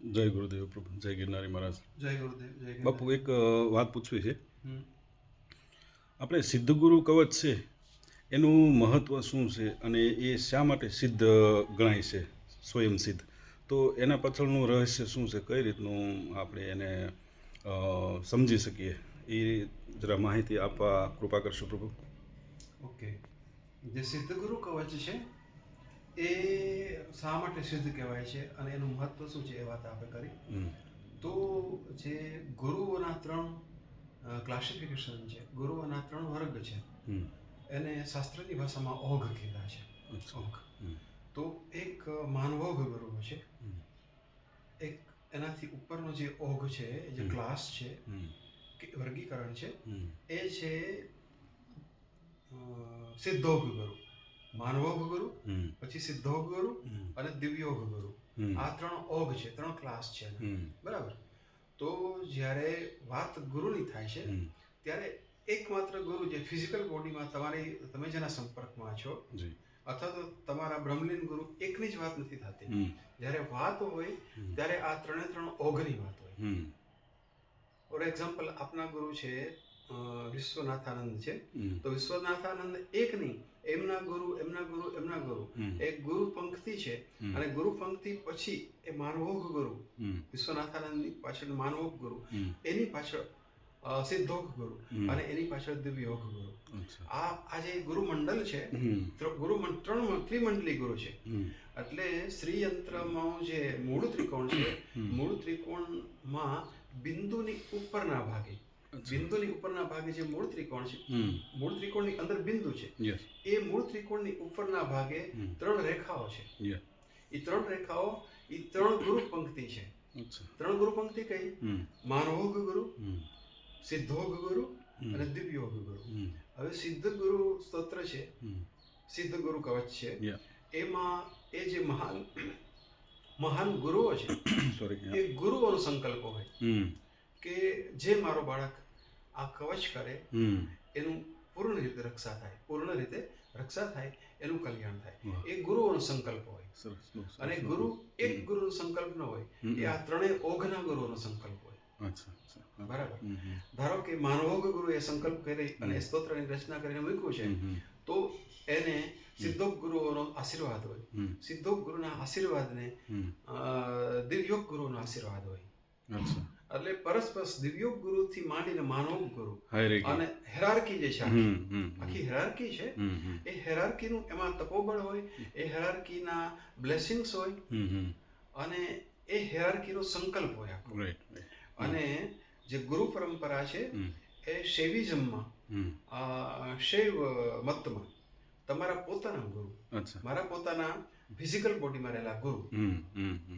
જય ગુરુદેવ પ્રભુ જય ગિરનારી મહારાજ. જય ગુરુદેવ જય બાપુ એક વાત પૂછવી છે. આપણે સિદ્ધ ગુરુ કવચ છે એનું મહત્વ શું છે અને એ શા માટે સિદ્ધ ગણાય છે સ્વયં સિદ્ધ? તો એના પાછળનું રહસ્ય શું છે કઈ રીતનું આપણે એને સમજી શકીએ? એ જરા માહિતી આપવા કૃપા કરશો પ્રભુ. ઓકે. જે સિદ્ધ ગુરુ કવચ છે એ શા માટે સિદ્ધ કહેવાય છે અને એનું મહત્વ શું છે એ વાત આપણે કરી. તો જે ગુરુઓના ત્રણ ક્લાસિફિકેશન છે. ગુરુઓના ત્રણ વર્ગ છે. એને શાસ્ત્રની ભાષામાં ઓઘ કીધા છે. ઓઘ. તો એક માનવોઘ ગુરુ છે. એક એનાથી ઉપરનો જે ઓઘ છે જે ક્લાસ છે વર્ગીકરણ છે એ છે સિદ્ધોઘ ગુરુ. માનવોગ ગુરુ પછી સિદ્ધોગ ગુરુ અને દિવ્યોગ ગુરુ આ ત્રણ ઓગ છે ત્રણ ક્લાસ છે બરાબર? તો જ્યારે વાત ગુરુની થાય છે ત્યારે એકમાત્ર ગુરુ જે ફિઝિકલ બોડીમાં તમારી તમે જેના સંપર્કમાં છો અથવા તો તમારા બ્રહ્મલીન ગુરુ એકની જ વાત નથી થતી. જ્યારે વાત હોય ત્યારે આ ત્રણે ત્રણ ઓઘની વાત હોય. ફોર એક્ઝામ્પલ આપના ગુરુ છે વિશ્વનાથાનંદ છે. તો વિશ્વનાથાનંદ એક નહીં એમના ગુરુ એમના ગુરુ એમના ગુરુ. એક ગુરુ પંક્તિ છે અને ગુરુ પંક્તિ પછી એ માનવોગ ગુરુ. વિશ્વનાથાનંદની પાછળ માનવોગ ગુરુ. એની પાછળ સિદ્ધોગ ગુરુ અને એની પાછળ દિવ્યોગ ગુરુ. આ આ જે ગુરુ મંડળ છે ગુરુ ત્રણ ત્રિમંડલી ગુરુ છે. એટલે શ્રી યંત્રમાં જે મૂળ ત્રિકોણ છે. મૂળ ત્રિકોણમાં બિંદુની ઉપરના ભાગે. બિંદુની ઉપરના ભાગે જે મૂળ ત્રિકોણ છે મૂળ ત્રિકોણની અંદર બિંદુ છે એ મૂળ ત્રિકોણની ઉપરના ભાગે. ત્રણ રેખાઓ છે. એ ત્રણ રેખાઓ એ ત્રણ ગુરુ પંક્તિ છે. ત્રણ ગુરુ પંક્તિ કઈ. માનવોગ ગુરુ સિદ્ધોગ ગુરુ. અને દિવ્યોગ ગુરુ. હવે સિદ્ધ ગુરુ સ્તોત્ર છે. સિદ્ધ ગુરુ કવચ છે. એમાં એ જે મહાન મહાન ગુરુઓ છે સોરી એ ગુરુઓનો સંકલ્પ હોય કે જે મારો બાળક આ કવચ કરે એનું પૂર્ણ રીતે રક્ષા થાય પૂર્ણ રીતે રક્ષા થાય એનું કલ્યાણ થાય. એ ગુરુઓનો સંકલ્પ હોય. અને ગુરુ એક ગુરુનો સંકલ્પ ન હોય એ આ ત્રણેય ઓઘના ગુરુઓનો સંકલ્પ હોય. બરાબર. ધારો કે માનવોગ ગુરુએ સંકલ્પ કરી અને. સ્તોત્રની રચના કરીને મૂક્યું છે. તો એને સિદ્ધોક ગુરુઓનો આશીર્વાદ હોય. સિદ્ધોક ગુરુના આશીર્વાદને દિવ્યોગ ગુરુનો આશીર્વાદ હોય. અચ્છા. એટલે પરસ્પર દિવ્યોગ ગુરુથી માંડીને માનવ ગુરુ અને હેરાર્કી જે છે આખી. હેરાર્કી છે એ હેરાર્કી હેરાર્કીનું એમાં તપોબળ હોય એ હેરાર્કીના બ્લેસિંગ્સ હોય. અને એ હેરાર્કીનો સંકલ્પ હોય આખો. અને જે ગુરુ પરંપરા છે એ શૈવિઝમમાં શૈવ મતમાં તમારા પોતાના ગુરુ. મારા પોતાના ફિઝિકલ બોડીમાં રહેલા ગુરુ.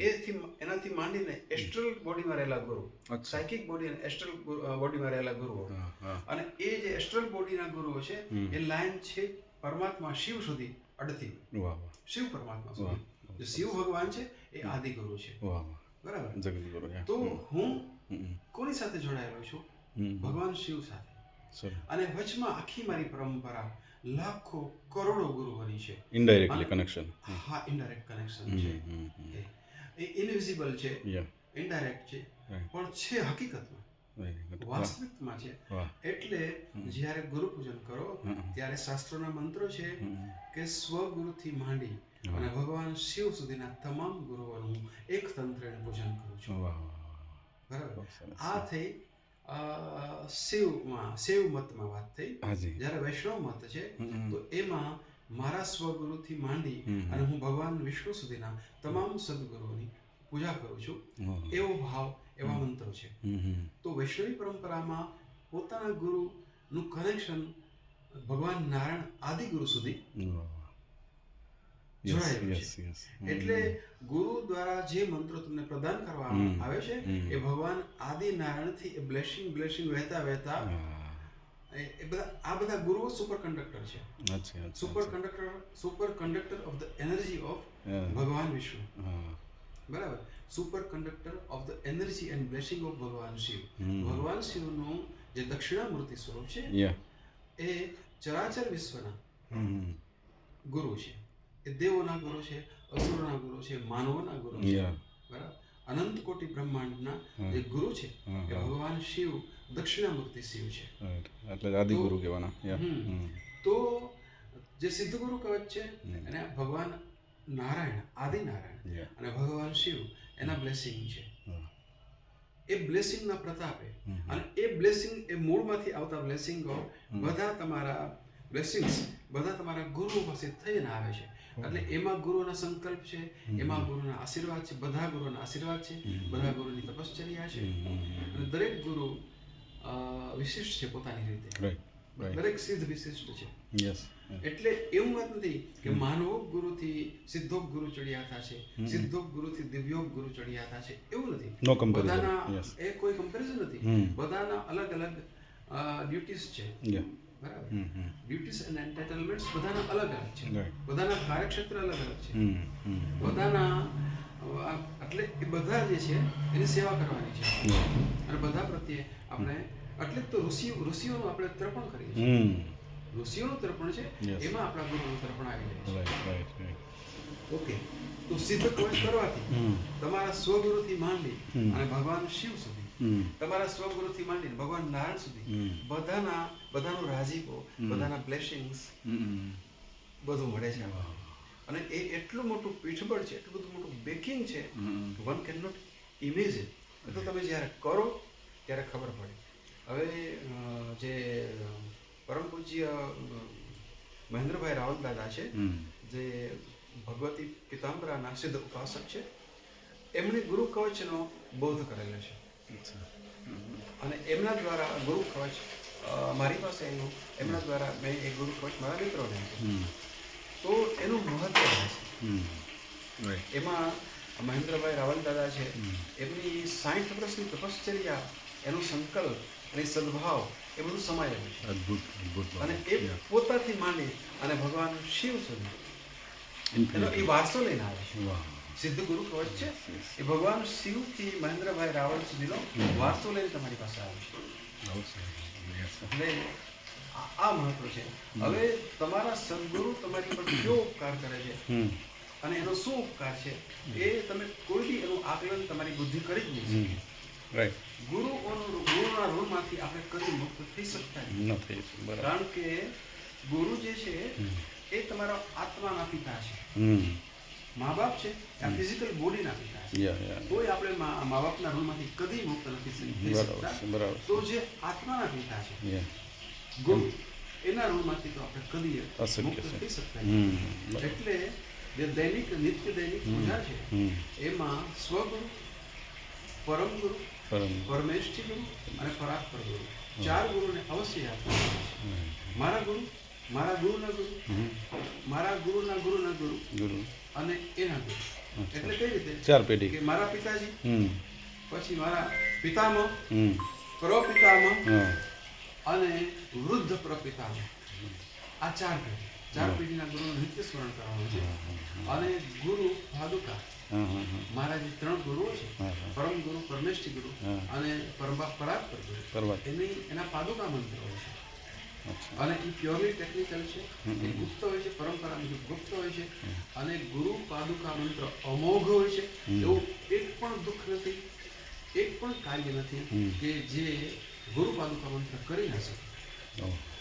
એથી એનાથી માંડીને એસ્ટ્રલ બોડીમાં રહેલા ગુરુ. સાયકિક બોડી અને એસ્ટ્રલ બોડીમાં રહેલા ગુરુઓ. અને એ જે એસ્ટ્રલ બોડીના ગુરુઓ છે એ લાઈન છે પરમાત્મા શિવ સુધી અડતી શિવ પરમાત્મા સુધી. શિવ ભગવાન છે એ આદિ ગુરુ છે. બરાબર? તો હું કોની સાથે જોડાયેલો છું? ભગવાન શિવ સાથે. અને વચમાં આખી મારી પરંપરા લાખો કરોડો ગુરુઓની છે. ઇનડાયરેક્ટલી કનેક્શન હા ઇનડાયરેક્ટ કનેક્શન છે. એ ઇનવિઝિબલ છે. ઇનડાયરેક્ટ છે. પણ છે હકીકતમાં. વાસ્તવિકમાં છે. એટલે જ્યારે ગુરુ પૂજન કરો. ત્યારે શાસ્ત્રોના મંત્રો છે. કે સ્વગુરુથી માંડી અને ભગવાન શિવ સુધીના તમામ ગુરુઓનું એક તંત્રને પૂજન કરું છું. બરાબર? આ થઈ શિવમાં શિવ મતમાં વાત થઈ. જ્યારે વૈષ્ણવ મત છે તો એમાં મારા સ્વગુરુથી માંડી અને હું ભગવાન વિષ્ણુ સુધીના તમામ સદગુરુઓની પૂજા કરું છું. એવો ભાવ એવા મંત્રો છે. તો વૈષ્ણવી પરંપરામાં પોતાના ગુરુનું કનેક્શન ભગવાન નારાયણ આદિગુરુ સુધી એટલે ગુરુ દ્વારા જે મંત્રો તમને પ્રદાન કરવામાં આવે છે એ ભગવાન આદિ નારાયણથી એ બ્લેસિંગ બ્લેસિંગ વહેતા વહેતા એ બધા આ બધા ગુરુઓ સુપર કંડક્ટર છે. Super. Conductor super conductor of the energy of ભગવાન વિષ્ણુ. બરાબર? Super conductor of the energy and blessing of ભગવાન શિવ. ભગવાન શિવનું જે દક્ષિણામૂર્તિ સ્વરૂપ છે એ ચરાચર વિશ્વના. ગુરુ છે. એ દેવોના ગુરુ છે અસુરોના ગુરુ છે માનવોના ગુરુ છે. બરાબર? અનંત કોટી બ્રહ્માંડના જે ગુરુ છે એ ભગવાન શિવ દક્ષિણામૂર્તિ શિવ છે. એટલે આદિ ગુરુ કહેવાના. હમ. તો જે સિદ્ધ ગુરુ કવચ છે અને એને ભગવાન નારાયણ આદિ નારાયણ અને ભગવાન શિવ એના બ્લેસિંગ છે. એ બ્લેસિંગના પ્રતાપે હમ. અને એ બ્લેસિંગ એ મૂળમાંથી આવતા બ્લેસિંગો બધા તમારા બ્લેસિંગ્સ બધા તમારા ગુરુ પાસે થઈને આવે છે. એટલે એમાં ગુરુના સંકલ્પ છે એમાં ગુરુના આશીર્વાદ છે બધા ગુરુના આશીર્વાદ છે બધા ગુરુની તપશ્ચર્યા છે. અને દરેક ગુરુ વિશિષ્ટ છે પોતાની રીતે. દરેક સિદ્ધ વિશિષ્ટ છે. એટલે એવું વાત નથી કે માનવોક ગુરુથી સિદ્ધો ગુરુ ચડિયાતા છે સિદ્ધો ગુરુ ગુરુથી દિવ્યો ગુરુ ચડિયાતા છે એવું નથી. બધાના એ કોઈ કમ્પેરિઝન નથી. બધાના અલગ અલગ ડ્યુટીઝ છે. બરાબર? હમ અને એન્ટાઇટલમેન્ટ્સ બધાના અલગ અલગ છે. બધાના કાર્યક્ષેત્ર અલગ અલગ છે. બધાના એટલે એ બધા જે છે એની સેવા કરવાની છે. અને બધા પ્રત્યે આપણે એટલે તો ઋષિ ઋષિઓનું આપણે તર્પણ કરીએ છીએ. ઋષિઓનું તર્પણ છે. એમાં આપણા ગુરુનું તર્પણ આવી જાય છે. ઓકે. તો સિદ્ધ કવચ કરવાથી તમારા સ્વગુરુથી માંડી. અને ભગવાન શિવ સુધી તમારા સ્વગુરુથી માંડીને ભગવાન નારાયણ સુધી બધાના બધાનો રાજીપો બધાના બ્લેસિંગ્સ બધું મળે છે. અને એ એટલું મોટું પીઠબળ છે એટલું બધું મોટું બેકિંગ છે વન કેન નોટ ઇમેજ તો તમે જ્યારે કરો ત્યારે ખબર પડે. હવે જે પરમ પૂજ્ય મહેન્દ્રભાઈ રાવલ દાદા છે જે ભગવતી પિતાંબરાના સિદ્ધ ઉપાસક છે એમણે ગુરુ કવચનો બોધ કરેલો છે. અને એમના દ્વારા ગુરુ કવચ મારી પાસે એનું એમના દ્વારા મેં એ ગુરુ કવચ મારા મિત્રોને તો એનું મહત્વ છે. એમાં મહેન્દ્રભાઈ રાવલ દાદા છે. એમની સાઠ વર્ષની તપશ્ચર્યા એનો સંકલ્પ અને સદભાવ એ બધું સમાયેલું છે. અદ્ભુત અદ્ભુત અને. એ. પોતાથી માંડી અને ભગવાન શિવ સુધી. એનો એ વારસો લઈને આવે છે. વાહ સિદ્ધ ગુરુ કવચ છે. એ ભગવાન શિવથી મહેન્દ્રભાઈ રાવલ સુધીનો વારસો લઈને તમારી પાસે આવે છે. બહુ સરસ. Yes. એટલે આ- મહત્વ છે. હવે તમારા સદગુરુ તમારી પર કયો ઉપકાર કરે છે? અને એનો શું ઉપકાર છે? એ તમે કોઈ બી એનું આકલન તમારી બુદ્ધિ કરી જ નહીં શકે. રાઈટ ગુરુઓનું ગુરુના ઋણમાંથી આપણે કદી મુક્ત થઈ શકતા નથી કારણ કે ગુરુ જે છે એ તમારા આત્માના પિતા છે. મા બાપ છે આ ફિઝિકલ બોડીના પિતા છે. યા યા તોય આપણે મા મા બાપના ઋણમાંથી કદી મુક્ત નથી થઈ- થઈ બરાબર શકતા છે બરાબર તો જે આત્માના પિતા છે યા ગુરુ એના ઋણમાંથી તો આપણે કદી અશક્ય મુક્ત છે. થઈ શકતા નથી. હમ. બરાબર. એટલે જે દૈનિક નિત્ય દૈનિક પૂજા છે હમ. એમાં સ્વગુરુ પરમ ગુરુ પરમ પરમેષ્ઠી ગુરુ અને પરાત્પર ગુરુ ચાર ગુરુને અવશ્ય યાદ કરવાના છે. મારા ગુરુ મારા ગુરુના ગુરુ હમ. મારા ગુરુના ગુરુના ગુરુ. ગુરુ. અને એના એટલે કઈ રીતે? ચાર પેઢી. કે મારા પિતાજી પછી મારા પિતામહ પ્રપિતામહ અને વૃદ્ધ પ્રપિતામહ. આ ચાર પેઢી. ચાર પેઢીના ગુરુનું નિત્ય સ્મરણ કરવાનું છે. અને ગુરુ હા મારા જે ત્રણ ગુરુઓ છે. પરમ ગુરુ પરમેષ્ઠી ગુરુ. અને પરમા પરાત્પર ગુરુ. એની એના પાદુકા મંત્રો છે. અને એ પ્યોરલી ટેકનિકલ છે. એ ગુપ્ત હોય છે પરંપરા બીજું ગુપ્ત હોય છે. અને ગુરુ પાદુકા મંત્ર અમોઘ હોય છે. એવું એક પણ દુઃખ નથી એક પણ કાર્ય નથી કે જે ગુરુ પાદુકા મંત્ર કરી ના શકે.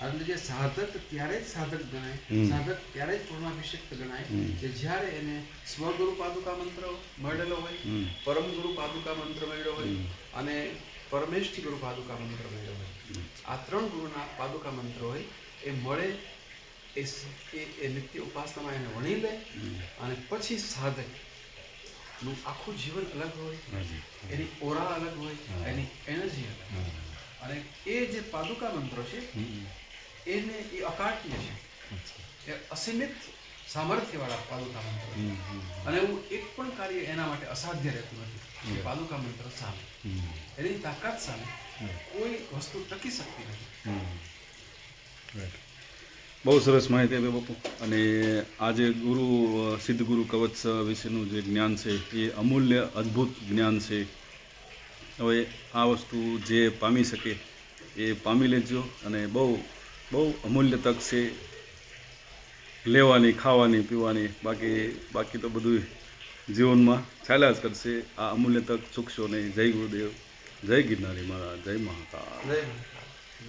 અને જે સાધક ત્યારે જ સાધક ગણાય સાધક ત્યારે જ પૂર્ણાભિષિક્ત ગણાય કે જ્યારે એને સ્વગુરુ પાદુકા મંત્ર મળેલો હોય પરમ ગુરુ પાદુકા મંત્ર મળ્યો હોય અને પરમેષ્ઠી ગુરુ પાદુકા મંત્ર મળ્યો હોય આ ત્રણ ગુરુના પાદુકા મંત્ર હોય એ મળે એ એ- એ નિત્ય ઉપાસનામાં એને વણી લે અને પછી સાધકનું આખું જીવન અલગ હોય એની ઓરા અલગ હોય એની એનર્જી અલગ અને એ જે પાદુકા મંત્રો છે એને એ અકાટ્ય છે. એ અસીમિત સામર્થ્યવાળા પાદુકા મંત્રો. અને એવું એક પણ કાર્ય એના માટે અસાધ્ય રહેતું નથી. પાદુકા મંત્ર સામે. એની તાકાત સામે કોઈ વસ્તુ ટકી શકતી નથી. બહુ સરસ માહિતી આપી બાપુ. અને આજે ગુરુ સિદ્ધ ગુરુ કવચ વિશેનું જે જ્ઞાન છે એ અમૂલ્ય અદ્ભુત જ્ઞાન છે. હવે આ વસ્તુ જે પામી શકે એ પામી લેજો. અને બહુ બહુ અમૂલ્ય તક છે. લેવાની, ખાવાની, પીવાની, બાકી બાકી તો બધું જીવનમાં ચાલ્યા જ કરશે. આ અમૂલ્ય તક ચૂકશો નહીં. જય ગુરુદેવ. જય ગિરનારી મહારાજ. જય માતા